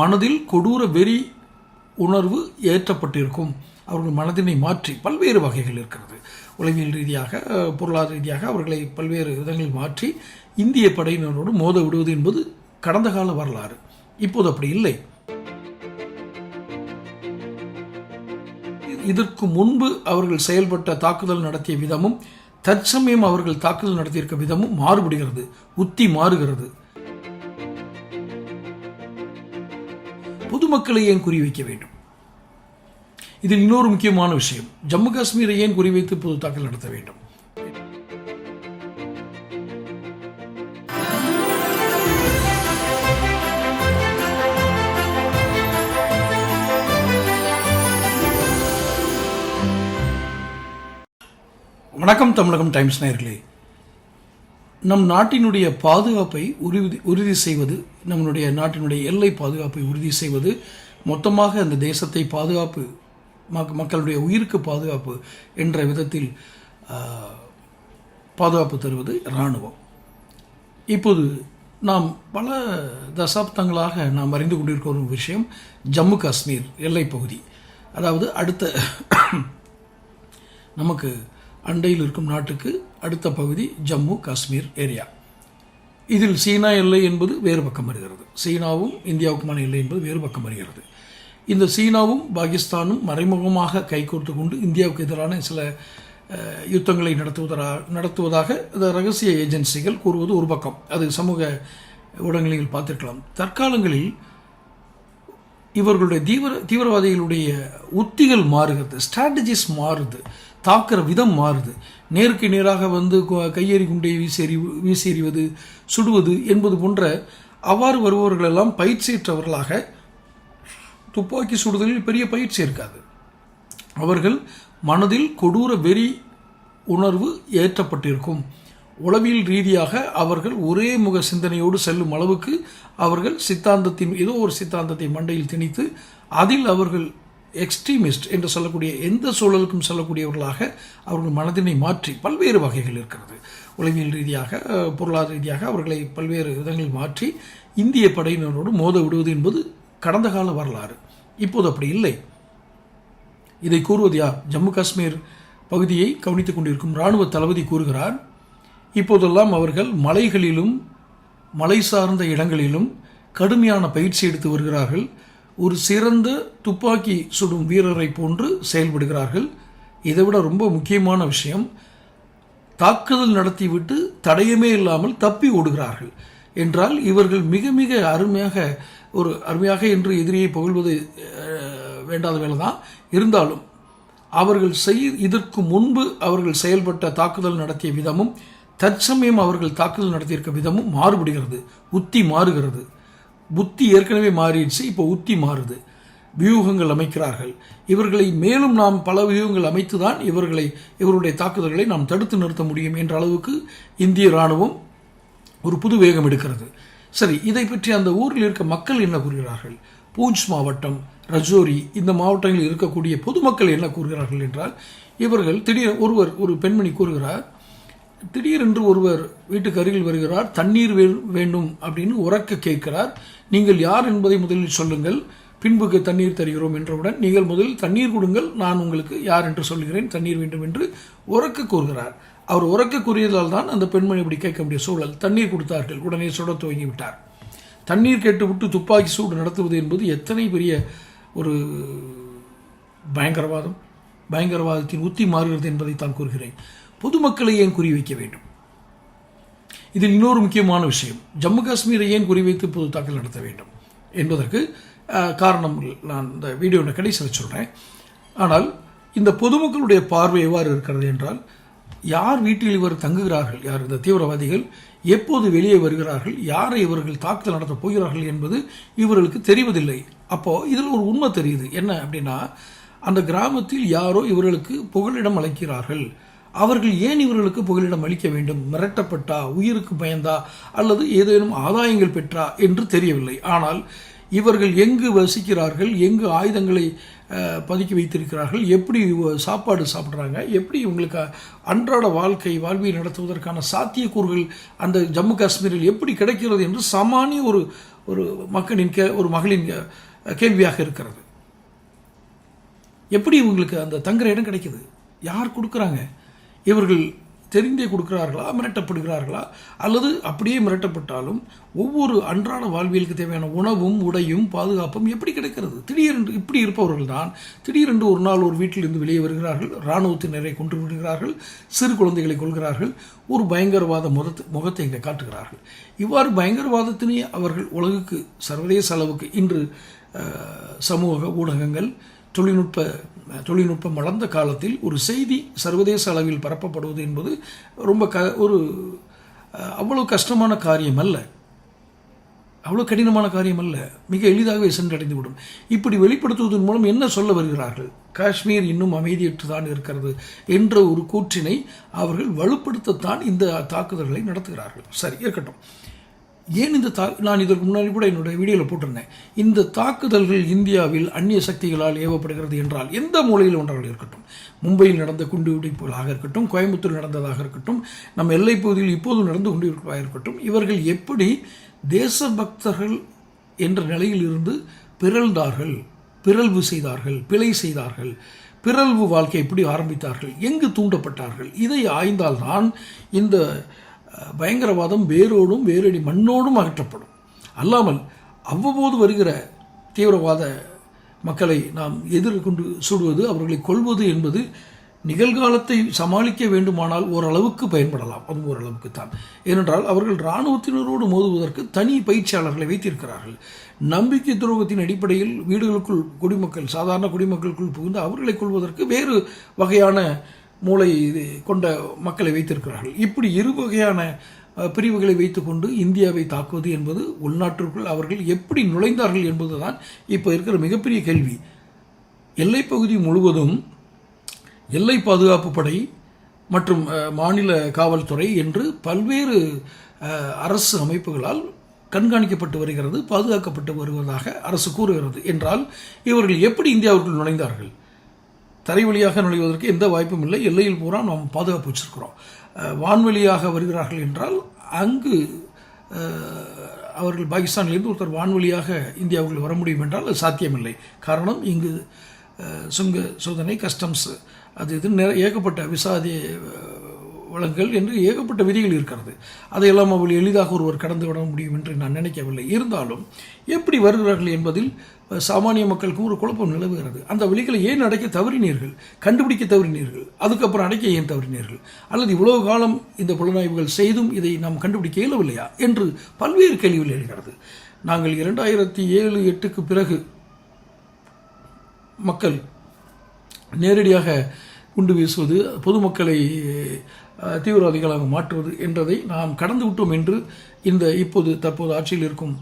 மனதில் கொடூர வெறி உணர்வு ஏற்றப்பட்டிருக்கும். அவர்கள் மனதினை மாற்றி பல்வேறு வகைகள் இருக்கிறது. உளவியல் ரீதியாக பொருளாதார ரீதியாக அவர்களை பல்வேறு விதங்களில் மாற்றி இந்திய படையினரோடு மோத விடுவது என்பது கடந்த கால வரலாறு. இப்போது அப்படி இல்லை. இதற்கு முன்பு அவர்கள் செயல்பட்ட தாக்குதல் நடத்திய விதமும் தற்சமயம் அவர்கள் தாக்குதல் நடத்தியிருக்க விதமும் மாறுபடுகிறது உத்தி மாறுகிறது. பொதுமக்களை ஏன் குறிவைக்க வேண்டும்? இதில் இன்னொரு முக்கியமான விஷயம். ஜம்மு காஷ்மீரை ஏன் குறிவைத்து பொது தாக்கல் நடத்த வேண்டும்? வணக்கம் தமிழகம் டைம்ஸ் நேர்களே. நம் நாட்டினுடைய பாதுகாப்பை உறுதி உறுதி செய்வது நம்மளுடைய நாட்டினுடைய எல்லை பாதுகாப்பை உறுதி செய்வது மொத்தமாக அந்த தேசத்தை பாதுகாப்பு மக்- மக்களுடைய உயிருக்கு பாதுகாப்பு என்ற விதத்தில் பாதுகாப்பு தருவது இராணுவம். இப்போது நாம் பல தசாப்தங்களாக நாம் அறிந்து கொண்டிருக்கிற ஒரு விஷயம் ஜம்மு காஷ்மீர் எல்லைப்பகுதி. அதாவது அடுத்த நமக்கு அண்டையில் இருக்கும் நாட்டுக்கு அடுத்த பகுதி ஜம்மு காஷ்மீர் ஏரியா. இதில் சீனா எல்லை என்பது வேறு பக்கம் வருகிறது. சீனாவும் இந்தியாவுக்குமான எல்லை என்பது வேறு பக்கம் வருகிறது. இந்த சீனாவும் பாகிஸ்தானும் மறைமுகமாக கைகோர்த்து கொண்டு இந்தியாவுக்கு எதிரான சில யுத்தங்களை நடத்துவதா நடத்துவதாக இந்த ரகசிய ஏஜென்சிகள் கூறுவது ஒரு பக்கம். அது சமூக ஊடகங்களில் பார்த்திருக்கலாம். தற்காலங்களில் இவர்களுடைய தீவிர தீவிரவாதிகளுடைய உத்திகள் மாறுகிறது ஸ்ட்ராட்டஜிஸ் மாறுது. தாக்குற விதம் மாறுது. நேருக்கு நேராக வந்து கையெறி குண்டை வீசி எறி சுடுவது என்பது போன்ற அவ்வாறு வருபவர்களெல்லாம் பயிற்சியற்றவர்களாக துப்பாக்கி சுடுதலில் பெரிய பயிற்சி இருக்காது. அவர்கள் மனதில் கொடூர வெறி உணர்வு ஏற்றப்பட்டிருக்கும். உளவியல் ரீதியாக அவர்கள் ஒரே முக சிந்தனையோடு செல்லும் அளவுக்கு அவர்கள் சித்தாந்தத்தின் ஏதோ ஒரு சித்தாந்தத்தை மண்டையில் திணித்து அதில் அவர்கள் எக்ஸ்ட்ரீமிஸ்ட் என்று சொல்லக்கூடிய எந்த சூழலுக்கும் செல்லக்கூடியவர்களாக அவர்கள் மனதினை மாற்றி பல்வேறு வகைகள் இருக்கிறது. உளவியல் ரீதியாக பொருளாதார ரீதியாக அவர்களை பல்வேறு விதங்களில் மாற்றி இந்திய படையினரோடு மோத விடுவது என்பது கடந்த கால வரலாறு. இப்போது அப்படி இல்லை. இதை கூறுவது யார்? ஜம்மு காஷ்மீர் பகுதியை கவனித்துக் கொண்டிருக்கும் இராணுவ தளபதி கூறுகிறார் இப்போதெல்லாம் அவர்கள் மலைகளிலும் மலை சார்ந்த இடங்களிலும் கடுமையான பயிற்சி எடுத்து வருகிறார்கள். ஒரு சிறந்த துப்பாக்கி சுடும் வீரரை போன்று செயல்படுகிறார்கள். இதைவிட ரொம்ப முக்கியமான விஷயம் தாக்குதல் நடத்திவிட்டு தடயமே இல்லாமல் தப்பி ஓடுகிறார்கள். என்றால் இவர்கள் மிக மிக அருமையாக ஒரு அருமையாக என்று எதிரியை புகழ்வது வேண்டாத வேலை தான். இருந்தாலும் அவர்கள் செய் இதற்கு முன்பு அவர்கள் செயல்பட்ட தாக்குதல் நடத்திய விதமும் தற்சமயம் அவர்கள் தாக்குதல் நடத்தியிருக்க விதமும் மாறுபடுகிறது உத்தி மாறுகிறது. புத்தி ஏற்கனவே மாறிடுச்சு இப்போ உத்தி மாறுது. வியூகங்கள் அமைக்கிறார்கள். இவர்களை மேலும் நாம் பல வியூகங்கள் அமைத்து தான் இவர்களை இவருடைய தாக்குதல்களை நாம் தடுத்து நிறுத்த முடியும் என்ற அளவுக்கு இந்திய இராணுவம் ஒரு புது வேகம் எடுக்கிறது. சரி இதை பற்றி அந்த ஊரில் இருக்க மக்கள் என்ன கூறுகிறார்கள்? பூஞ்ச் மாவட்டம் ரஜோரி இந்த மாவட்டங்களில் இருக்கக்கூடிய பொதுமக்கள் என்ன கூறுகிறார்கள் என்றால் இவர்கள் திடீர் ஒருவர் ஒரு பெண்மணி கூறுகிறார் திடீரென்று ஒருவர் வீட்டுக்கு அருகில் வருகிறார் தண்ணீர் வே- வேண்டும் அப்படின்னு உறக்க கேட்கிறார். நீங்கள் யார் என்பதை முதலில் சொல்லுங்கள். பின்புக்கு தண்ணீர் தருகிறோம் என்றவுடன் நீங்கள் முதலில் தண்ணீர் கொடுங்கள். நான் உங்களுக்கு யார் என்று சொல்கிறேன் தண்ணீர் வேண்டும் என்று உறக்க கூறுகிறார். அவர் உறக்க கூறியதால் தான் அந்த பெண்மணி இப்படி கேட்க முடிய சூழல். தண்ணீர் கொடுத்தார்கள். உடனே சுட துவங்கி விட்டார் தண்ணீர் கேட்டுவிட்டு துப்பாக்கி சூடு நடத்துவது என்பது எத்தனை பெரிய ஒரு பயங்கரவாதம். பயங்கரவாதத்தின் உத்தி மாறுகிறது என்பதை தான் கூறுகிறேன். பொதுமக்களை ஏன் குறிவைக்க வேண்டும்? இதில் இன்னொரு முக்கியமான விஷயம். ஜம்மு காஷ்மீரை ஏன் குறிவைத்து பொது தாக்கல் நடத்த வேண்டும்? என்பதற்கு காரணம் நான் இந்த வீடியோ கடைசியில் சொல்கிறேன் ஆனால் இந்த பொதுமக்களுடைய பார்வை எவ்வாறு இருக்கிறது என்றால் யார் வீட்டில் இவர் தங்குகிறார்கள்? யார் இந்த தீவிரவாதிகள்? எப்போது வெளியே வருகிறார்கள்? யாரை இவர்கள் தாக்குதல் நடத்தப் போகிறார்கள் என்பது இவர்களுக்கு தெரிவதில்லை. அப்போது இதில் ஒரு உண்மை தெரியுது. என்ன அப்படின்னா அந்த கிராமத்தில் யாரோ இவர்களுக்கு புகலிடம் அளிக்கிறார்கள். அவர்கள் ஏன் இவர்களுக்கு புகலிடம் அளிக்க வேண்டும்? மிரட்டப்பட்டா? உயிருக்கு பயந்தா? அல்லது ஏதேனும் ஆதாயங்கள் பெற்றா? என்று தெரியவில்லை. ஆனால் இவர்கள் எங்கு வசிக்கிறார்கள்? எங்கு ஆயுதங்களை பதுக்கி வைத்திருக்கிறார்கள்? எப்படி சாப்பாடு சாப்பிட்றாங்க? எப்படி இவங்களுக்கு அன்றாட வாழ்க்கை வாழ்வியை நடத்துவதற்கான சாத்தியக்கூறுகள் அந்த ஜம்மு காஷ்மீரில் எப்படி கிடைக்கிறது என்று சாமானிய ஒரு ஒரு மக்களின் கே ஒரு மகளின் கேள்வியாக இருக்கிறது. எப்படி இவங்களுக்கு அந்த தங்குற இடம் கிடைக்குது? யார் கொடுக்குறாங்க? இவர்கள் தெரிந்தே கொடுக்கிறார்களா மிரட்டப்படுகிறார்களா அல்லது அப்படியே மிரட்டப்பட்டாலும் ஒவ்வொரு அன்றாட வாழ்வியலுக்கு தேவையான உணவும் உடையும் பாதுகாப்பும் எப்படி கிடைக்கிறது? திடீரென்று இப்படி இருப்பவர்கள் தான் திடீரென்று ஒரு நாள் ஒரு வீட்டிலிருந்து வெளியே வருகிறார்கள் இராணுவத்தினரை கொன்று விடுகிறார்கள் சிறு குழந்தைகளை கொள்கிறார்கள் ஒரு பயங்கரவாத முகத்தை முகத்தை இங்கே காட்டுகிறார்கள். இவ்வாறு பயங்கரவாதத்தினே அவர்கள் உலகுக்கு சர்வதேச அளவுக்கு இன்று சமூக ஊடகங்கள் தொழில்நுட்ப தொழில்நுட்பம் வளர்ந்த காலத்தில் ஒரு செய்தி சர்வதேச அளவில் பரப்பப்படுவது என்பது ரொம்ப க ஒரு அவ்வளோ கஷ்டமான காரியம் அல்ல. அவ்வளோ கடினமான காரியம் அல்ல. மிக எளிதாகவே சென்றடைந்து விடும் இப்படி வெளிப்படுத்துவதன் மூலம் என்ன சொல்ல வருகிறார்கள்? காஷ்மீர் இன்னும் அமைதியற்று தான் இருக்கிறது என்ற ஒரு கூற்றினை அவர்கள் வலுப்படுத்தத்தான் இந்த தாக்குதல்களை நடத்துகிறார்கள். சரி இருக்கட்டும். ஏன் இந்த தா நான் இதற்கு முன்னாடி கூட என்னுடைய வீடியோவில் போட்டிருந்தேன். இந்த தாக்குதல்கள் இந்தியாவில் அந்நிய சக்திகளால் ஏவப்படுகிறது என்றால் எந்த மூலையில் ஒன்றாக இருக்கட்டும்? மும்பையில் நடந்த குண்டுவெடிப்புகளாக இருக்கட்டும் கோயம்புத்தூர் நடந்ததாக இருக்கட்டும் நம்ம எல்லைப் பகுதியில் இப்போதும் நடந்து கொண்டிருப்பதாக இருக்கட்டும் இவர்கள் எப்படி தேசபக்தர்கள் என்ற நிலையில் இருந்து பிறழ்ந்தார்கள் பிறழ்வு செய்தார்கள் பிழை செய்தார்கள் பிறழ்வு வாழ்க்கை எப்படி ஆரம்பித்தார்கள் எங்கு தூண்டப்பட்டார்கள் இதை ஆய்ந்தால்தான் இந்த பயங்கரவாதம் வேரோடும் வேரடி மண்ணோடும் அகற்றப்படும். அல்லாமல் அவ்வப்போது வருகிற தீவிரவாத மக்களை நாம் எதிர்கொண்டு சுடுவது அவர்களை கொள்வது என்பது நிகழ்காலத்தை சமாளிக்க வேண்டுமானால் ஓரளவுக்கு பயன்படலாம். அது ஓரளவுக்கு தான் ஏனென்றால் அவர்கள் இராணுவத்தினரோடு மோதுவதற்கு தனி பயிற்சியாளர்களை வைத்திருக்கிறார்கள். நம்பிக்கை துரோகத்தின் அடிப்படையில் வீடுகளுக்குள் குடிமக்கள் சாதாரண குடிமக்களுக்குள் புகுந்து அவர்களை கொள்வதற்கு வேறு வகையான மூளை இது கொண்ட மக்களை வைத்திருக்கிறார்கள். இப்படி இரு வகையான பிரிவுகளை வைத்துக்கொண்டு இந்தியாவை தாக்குவது என்பது உள்நாட்டிற்குள் அவர்கள் எப்படி நுழைந்தார்கள் என்பதுதான் இப்போ இருக்கிற மிகப்பெரிய கேள்வி. எல்லைப்பகுதி முழுவதும் எல்லை பாதுகாப்பு படை மற்றும் மாநில காவல்துறை என்று பல்வேறு அரசு அமைப்புகளால் கண்காணிக்கப்பட்டு வருகிறது பாதுகாக்கப்பட்டு வருவதாக அரசு கூறுகிறது. என்றால் இவர்கள் எப்படி இந்தியாவிற்குள் நுழைந்தார்கள்? தரை வழியாக நுழைவதற்கு எந்த வாய்ப்பும் இல்லை. எல்லையில் பூரா நாம் பாதுகாப்பு வச்சிருக்கிறோம். வான்வெளியாக வான்வழியாக வருகிறார்கள் என்றால் அங்கு அவர்கள் பாகிஸ்தானிலிருந்து ஒருத்தர் வான்வழியாக இந்தியாவுக்குள் வர முடியும் என்றால் அது சாத்தியமில்லை. காரணம் இங்கு சுங்க சோதனை கஸ்டம்ஸ் அது இது நிற- ஏகப்பட்ட விசாதி வழங்கல் என்று ஏகப்பட்ட விதிகள் இருக்கிறது. அதையெல்லாம் அவள் எளிதாக ஒருவர் கடந்து விட முடியும் என்று நான் நினைக்கவில்லை. இருந்தாலும் எப்படி வருகிறார்கள் என்பதில் சாமானிய மக்களுக்கும் ஒரு குழப்பம் நிலவுகிறது. அந்த வழிகளை ஏன் அடைக்க தவறினீர்கள்? கண்டுபிடிக்க தவறினீர்கள்? அதுக்கப்புறம் அடைக்க ஏன் தவறினீர்கள்? அல்லது இவ்வளவு காலம் இந்த புலனாய்வுகள் செய்தும் இதை நாம் கண்டுபிடிக்க இயலவில்லையா? என்று பல்வேறு கேள்விகள் எழுகிறது. நாங்கள் இரண்டாயிரத்தி ஏழு எட்டுக்கு பிறகு மக்கள் நேரடியாக குண்டு வீசுவது பொதுமக்களை தீவிரவாதிகளாக மாற்றுவது என்றதை நாம் கடந்து விட்டோம் என்று இந்த இப்போது தற்போது ஆட்சியில் இருக்கும்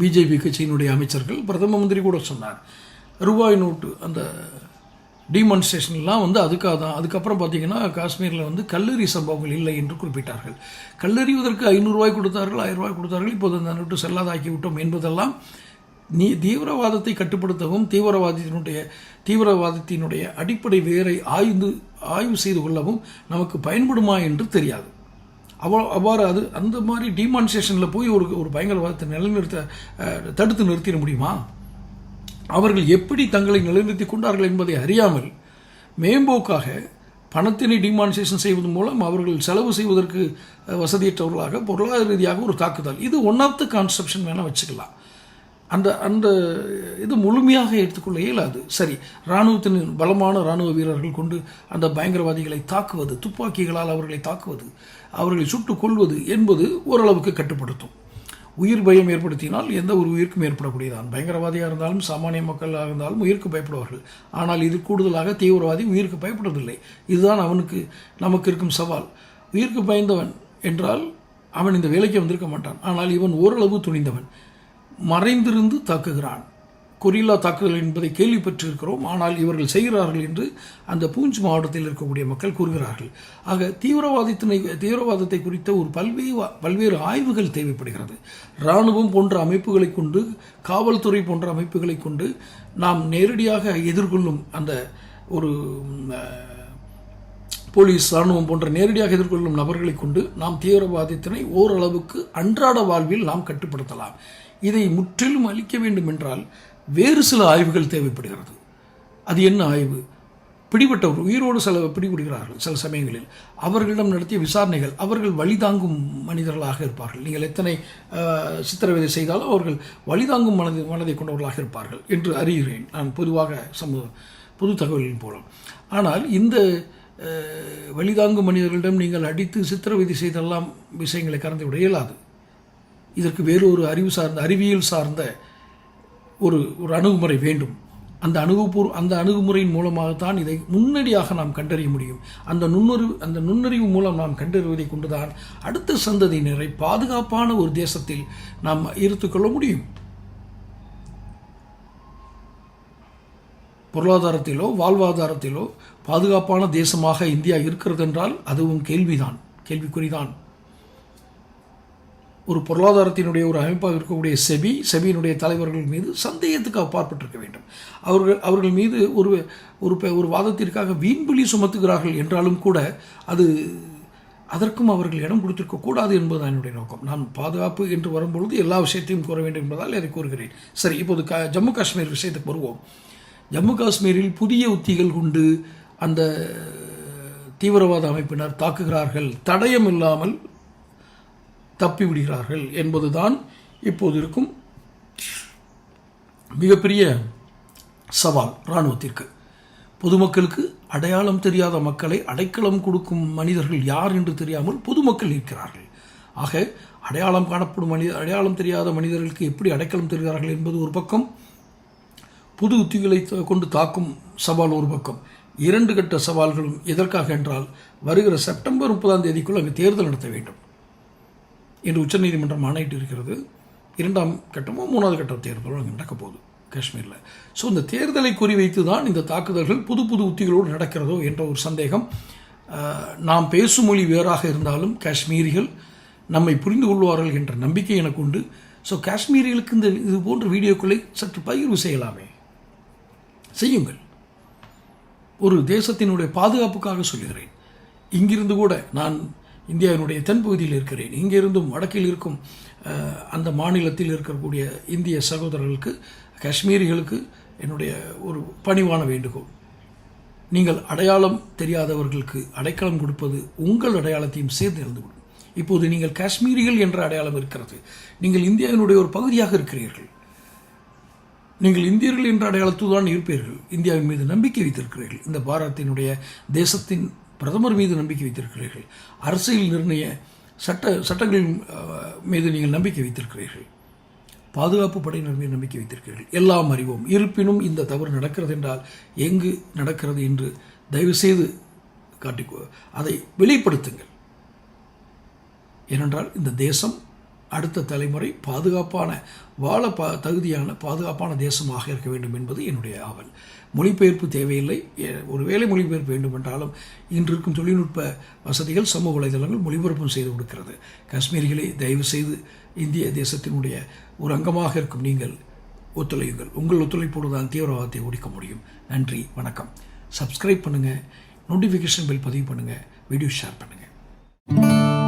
பிஜேபி கட்சியினுடைய அமைச்சர்கள் பிரதம மந்திரி கூட சொன்னார். ரூபாய் நோட்டு அந்த டிமான்ஸ்ட்ரேஷன்லாம் வந்து அதுக்காக தான். அதுக்கப்புறம் பார்த்தீங்கன்னா காஷ்மீரில் வந்து கல்லறி சம்பவங்கள் இல்லை என்று குறிப்பிட்டார்கள். கல்லறிவதற்கு ஐநூறுரூவாய் கொடுத்தார்கள் ஆயிரம் ரூபாய் கொடுத்தார்கள். இப்போது அந்த நோட்டு செல்லாதாக்கி விட்டோம் என்பதெல்லாம் நீ தீவிரவாதத்தை கட்டுப்படுத்தவும் தீவிரவாதத்தினுடைய தீவிரவாதத்தினுடைய அடிப்படை வேரை ஆய்ந்து ஆய்வு செய்து கொள்ளவும் நமக்கு பயன்படுமா என்று தெரியாது. அவ்வளோ அவ்வாறு அது அந்த மாதிரி டிமான்ஸ்ட்ரேஷனில் போய் ஒரு ஒரு பயங்கரவாதத்தை நிலைநிறுத்த தடுத்து நிறுத்திட முடியுமா? அவர்கள் எப்படி தங்களை நிலைநிறுத்தி கொண்டார்கள் என்பதை அறியாமல் மேம்போக்காக பணத்தினை டிமான்ஸ்ட்ரேஷன் செய்வதன் மூலம் அவர்கள் செலவு செய்வதற்கு வசதியற்றவர்களாக பொருளாதார ரீதியாக ஒரு தாக்குதல். இது ஒன் ஆஃப் த கான்செப்ஷன் வேணால் வச்சுக்கலாம். அந்த அந்த இது முழுமையாக எடுத்துக்கொள்ள இயலாது. சரி இராணுவத்தின் பலமான இராணுவ வீரர்கள் கொண்டு அந்த பயங்கரவாதிகளை தாக்குவது துப்பாக்கிகளால் அவர்களை தாக்குவது அவர்களை சுட்டுக் கொள்வது என்பது ஓரளவுக்கு கட்டுப்படுத்தும். உயிர் பயம் ஏற்படுத்தினால் எந்த ஒரு உயிருக்கும் ஏற்படக்கூடியதான் பயங்கரவாதியாக இருந்தாலும் சாமானிய மக்களாக இருந்தாலும் உயிருக்கு பயப்படுவார்கள். ஆனால் இது கூடுதலாக தீவிரவாதி உயிருக்கு பயப்படுவதில்லை. இதுதான் அவனுக்கு நமக்கு இருக்கும் சவால். உயிருக்கு பயந்தவன் என்றால் அவன் இந்த வேலைக்கு வந்திருக்க மாட்டான். ஆனால் இவன் ஓரளவு துணிந்தவன். மறைந்திருந்து தாக்குகிறான். கொரில்லா தாக்குதல் என்பதை கேள்விப்பட்டிருக்கிறோம். ஆனால் இவர்கள் செய்கிறார்கள் என்று அந்த பூஞ்ச் மாவட்டத்தில் இருக்கக்கூடிய மக்கள் கூறுகிறார்கள். ஆக தீவிரவாதத்தினை தீவிரவாதத்தை குறித்த ஒரு பல்வேறு பல்வேறு ஆய்வுகள் தேவைப்படுகிறது. இராணுவம் போன்ற அமைப்புகளை கொண்டு காவல்துறை போன்ற அமைப்புகளை கொண்டு நாம் நேரடியாக எதிர்கொள்ளும் அந்த ஒரு போலீஸ் இராணுவம் போன்ற நேரடியாக எதிர்கொள்ளும் நபர்களை கொண்டு நாம் தீவிரவாதத்தினை ஓரளவுக்கு அன்றாட வாழ்வில் நாம் கட்டுப்படுத்தலாம். இதை முற்றிலும் அளிக்க வேண்டும் என்றால் வேறு சில ஆய்வுகள் தேவைப்படுகிறது. அது என்ன ஆய்வு? பிடிபட்டவர் உயிரோடு சில பிடிபடுகிறார்கள் சில சமயங்களில். அவர்களிடம் நடத்திய விசாரணைகள் அவர்கள் வழிதாங்கும் மனிதர்களாக இருப்பார்கள். நீங்கள் எத்தனை சித்திரவதை செய்தாலும் அவர்கள் வழிதாங்கும் மனதை மனதை கொண்டவர்களாக இருப்பார்கள் என்று அறிகிறேன். நான் பொதுவாக சமூக பொது தகவலின் போலும் ஆனால் இந்த வழிதாங்கும் மனிதர்களிடம் நீங்கள் அடித்து சித்திரவதை செய்தெல்லாம் விஷயங்களை கறந்து விட இயலாது. இதற்கு வேறொரு அறிவு சார்ந்த அறிவியல் சார்ந்த ஒரு ஒரு அணுகுமுறை வேண்டும். அந்த அணுகுபூர் அந்த அணுகுமுறையின் மூலமாகத்தான் இதை முன்னடியாக நாம் கண்டறிய முடியும். அந்த நுண்ணறிவு அந்த நுண்ணறிவு மூலம் நாம் கண்டறிவதை கொண்டுதான் அடுத்த சந்ததியினரை பாதுகாப்பான ஒரு தேசத்தில் நாம் இருத்துக்கொள்ள முடியும். பொருளாதாரத்திலோ வாழ்வாதாரத்திலோ பாதுகாப்பான தேசமாக இந்தியா இருக்கிறது என்றால் அதுவும் கேள்விதான் கேள்விக்குறிதான். ஒரு பொருளாதாரத்தினுடைய ஒரு அமைப்பாக இருக்கக்கூடிய செபி செபியினுடைய தலைவர்கள் மீது சந்தேகத்துக்கு அப்பாற்பட்டிருக்க வேண்டும். அவர்கள் அவர்கள் மீது ஒரு ஒரு ப- ஒரு வாதத்திற்காக வீண்புலி சுமத்துகிறார்கள் என்றாலும் கூட அது அதற்கும் அவர்கள் இடம் கொடுத்திருக்க கூடாது என்பதுதான் என்னுடைய நோக்கம். நான் பாதுகாப்பு என்று வரும்பொழுது எல்லா விஷயத்தையும் கூற வேண்டும் என்பதால் அதை கூறுகிறேன். சரி இப்போது க ஜம்மு காஷ்மீர் விஷயத்துக்கு வருவோம். ஜம்மு காஷ்மீரில் புதிய உத்திகள் கொண்டு அந்த தீவிரவாத அமைப்பினர் தாக்குகிறார்கள். தடயம் இல்லாமல் தப்பிவிடுகிறார்கள் என்பதுதான் இப்போது இருக்கும் மிகப்பெரிய சவால் இராணுவத்திற்கு. பொதுமக்களுக்கு அடையாளம் தெரியாத மக்களை அடைக்கலம் கொடுக்கும் மனிதர்கள் யார் என்று தெரியாமல் பொதுமக்கள் இருக்கிறார்கள். ஆக அடையாளம் காணப்படும் மனித அடையாளம் தெரியாத மனிதர்களுக்கு எப்படி அடைக்கலம் தருகிறார்கள் என்பது ஒரு பக்கம் புது உத்திகளை த- கொண்டு தாக்கும் சவால் ஒரு பக்கம். இரண்டு கட்ட சவால்களும் எதற்காக என்றால் வருகிற செப்டம்பர் முப்பதாம் தேதிக்குள் அங்கு தேர்தல் நடத்த வேண்டும் என்று உச்சநீதிமன்றம் ஆணையிட்டு இருக்கிறது இரண்டாம் கட்டமோ மூணாவது கட்ட தேர்தலோ அங்கே நடக்க போகுது காஷ்மீரில். ஸோ இந்த தேர்தலை குறிவைத்து தான் இந்த தாக்குதல்கள் புது புது உத்திகளோடு நடக்கிறதோ என்ற ஒரு சந்தேகம். நாம் பேசும் மொழி வேறாக இருந்தாலும் காஷ்மீரிகள் நம்மை புரிந்து கொள்வார்கள் என்ற நம்பிக்கை எனக்கு உண்டு. ஸோ காஷ்மீரிகளுக்கு இந்த இது போன்ற வீடியோக்களை சற்று பகிர்வு செய்யலாமே. செய்யுங்கள். ஒரு தேசத்தினுடைய பாதுகாப்புக்காக சொல்லுகிறேன். இங்கிருந்து கூட நான் இந்தியாவினுடைய தென்பகுதியில் இருக்கிறேன். இங்கிருந்தும் வடக்கில் இருக்கும் அந்த மாநிலத்தில் இருக்கக்கூடிய இந்திய சகோதரர்களுக்கு காஷ்மீரிகளுக்கு என்னுடைய ஒரு பணிவான வேண்டுகோள். நீங்கள் அடையாளம் தெரியாதவர்களுக்கு அடைக்கலம் கொடுப்பது உங்கள் அடையாளத்தையும் சேர்ந்து இருந்துவிடும் இப்போது நீங்கள் காஷ்மீரிகள் என்ற அடையாளம் இருக்கிறது. நீங்கள் இந்தியாவினுடைய ஒரு பகுதியாக இருக்கிறீர்கள். நீங்கள் இந்தியர்கள் என்ற அடையாளத்தில் இருப்பீர்கள். இந்தியாவின் மீது நம்பிக்கை வைத்திருக்கிறீர்கள். இந்த பாரதத்தினுடைய தேசத்தின் பிரதமர் மீது நம்பிக்கை வைத்திருக்கிறீர்கள். அரசியல் நிர்ணய சட்ட சட்டங்களின் மீது நீங்கள் நம்பிக்கை வைத்திருக்கிறீர்கள். பாதுகாப்பு படையினர் மீது நம்பிக்கை வைத்திருக்கிறீர்கள். எல்லாம் அறிவோம். இருப்பினும் இந்த தவறு நடக்கிறது என்றால் எங்கு நடக்கிறது என்று தயவுசெய்து காட்டி அதை வெளிப்படுத்துங்கள். ஏனென்றால் இந்த தேசம் அடுத்த தலைமுறை பாதுகாப்பான வாழ பா தகுதியான பாதுகாப்பான தேசமாக இருக்க வேண்டும் என்பது என்னுடைய ஆவல். மொழிபெயர்ப்பு தேவையில்லை. ஒருவேளை மொழிபெயர்ப்பு வேண்டுமென்றாலும் இன்று இருக்கும் தொழில்நுட்ப வசதிகள் சமூக வலைதளங்கள் மொழிபெயர்ப்பும் செய்து கொடுக்கிறது. காஷ்மீரிகளை தயவு செய்து இந்திய தேசத்தினுடைய ஒரு அங்கமாக இருக்கும் நீங்கள் ஒத்துழையுங்கள். உங்கள் ஒத்துழைப்போடு தான் தீவிரவாதத்தை ஒழிக்க முடியும். நன்றி வணக்கம். சப்ஸ்கிரைப் பண்ணுங்கள் நோட்டிஃபிகேஷன் பில் பதிவு பண்ணுங்கள் வீடியோ ஷேர் பண்ணுங்கள்